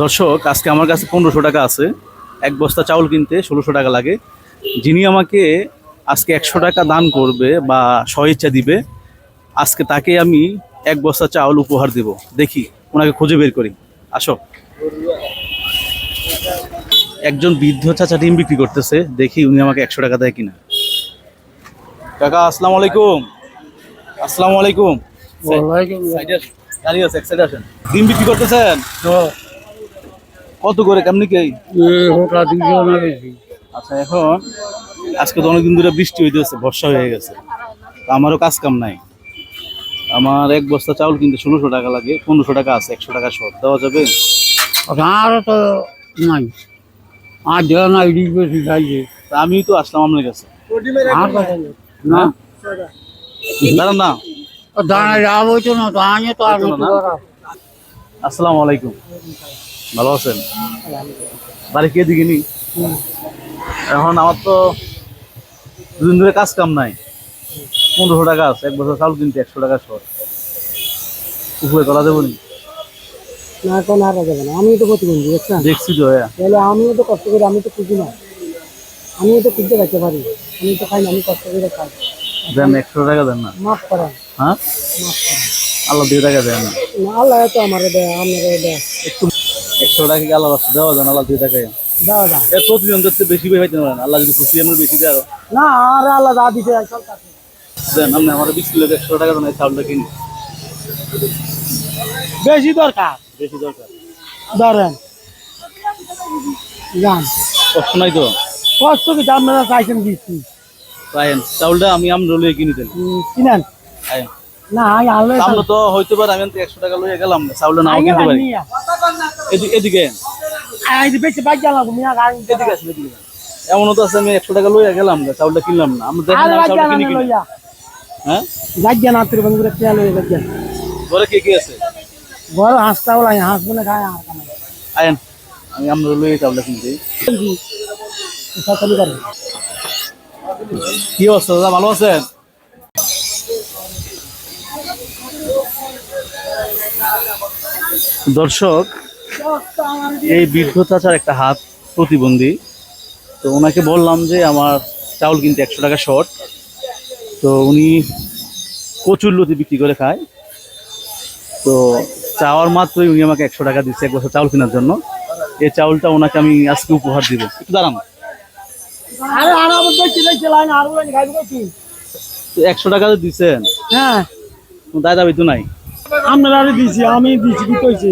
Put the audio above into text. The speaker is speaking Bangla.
দর্শক আজকে আমার কাছে পনেরোশো টাকা আছে। এক বস্তা চাউল কিনতে ষোলোশো টাকা লাগে। যিনি আমাকে আজকে একশো টাকা দান করবে বা স্বইচ্ছা দিবে আজকে তাকে আমি এক বস্তা চাউল উপহার দেব। দেখি ওনাকে খুঁজে বের করি। আসো। একজন বৃদ্ধ চাচা ডিম বিক্রি করতেছে দেখি উনি আমাকে একশো টাকা দেয় কিনা। কাকা আসসালামু আলাইকুম আসসালামু। আলাইকুম সাইডে দাঁড়িয়ে আছে, এক সাইডে আসেন। ডিম বিক্রি করতেছেন? কত করে? কেমনি কে আচ্ছা এখন আজকে তো অনেকদিন ধরে বৃষ্টি হইতেছে বর্ষা হয়ে গেছে। তো আমারও কাজ কাম নাই। আমার এক বস্তা চাউল কিনতে ষোলোশো টাকা লাগে পনেরোশো টাকা আছে একশো টাকা শর্ট। দেওয়া যাবে? আর তো নাই। আর দেওয়া নাই আমি তো আসলাম আপনার কাছে। না? দাঁড়ান না। দাঁড়ায় লাভ হইতো না তো? আসসালামু আলাইকুম। ভালো আছেন? বাড়ি কে দিকে নি? এখন আমার তো দুদিন ধরে কাজ কাম নাই। পনেরোশো টাকা আছে এক বছর চাউল কিনতে একশো টাকা শর্ট উপরে করা দেবো নি? না এখন আর যাবে না। আমি তো প্রতিবন্ধী বুঝছেন? দেখছি তো হ্যাঁ। তাহলে আমিও তো কষ্ট করি আমি তো খুঁজি না। আমিও তো খুঁজতে রাখতে পারি। আমি তো খাই না আমি কষ্ট করে খাই। দেন একশো টাকা দেন না। মাফ করেন। হ্যাঁ? আল্লাহ দিয়ে টাকা দেন না। না, আল্লাহ তো আমার দেয় আপনার দেয়। একটু একশো টাকা কি আল্লাহ রাস্তা? দেওয়া যান আল্লাহ দিয়ে টাকা দাও দাও এ প্রতিদিন দেখতে বেশি বের হইতে পারেন। আল্লাহ যদি খুশি আমরা বেশি দেয় না আর আল্লাহ দা দিতে দেন আপনি আমার বিশ কিলো একশো টাকা দেন চাউলটা কিনি। বেশি দরকার? বেশি দরকার। ধরেন। যান। কষ্ট নাই তো? কষ্ট কি? আপনারা চাইছেন দিচ্ছি চাউলটা আমি আমরা লইয়ে কিনি দেন। কিনেন। না তো হইতে পারে আমি তো একশো টাকা লইয়ে গেলাম নাও কিনতে পারি। এদিকে এদিকে। বেশি বাইক। এমনও তো আছে আমি একশো টাকা লইয়া গেলাম গা, চাউলটা কিনলাম না। আর আমি কিনি হ্যাঁ? গাড়ি না তোর বন্ধুরা হয়ে ঘরে কে আছে? হাঁস বলে খায় আর কামাই। আয়েন আমি আমরা লইয়ে চাউলটা কিনতে কি অবস্থা দাদা ভালো আছেন? দর্শক এই বৃদ্ধ চাচার একটা হাত প্রতিবন্ধী। তো ওনাকে বললাম যে আমার চাউল কিনতে একশো টাকা শর্ট। তো উনি কচুর লতি বিক্রি করে খায়। তো চাওয়ার মাত্রই উনি আমাকে একশো টাকা দিচ্ছে এক বছর চাউল কেনার জন্য। এই চাউলটা ওনাকে আমি আজকে উপহার দিব। একটু দাঁড়ান। একশো টাকা তো দিচ্ছেন। হ্যাঁ। দায় দাবি তো নাই। আপনারা দিছি আমি দিছি কি কইছি?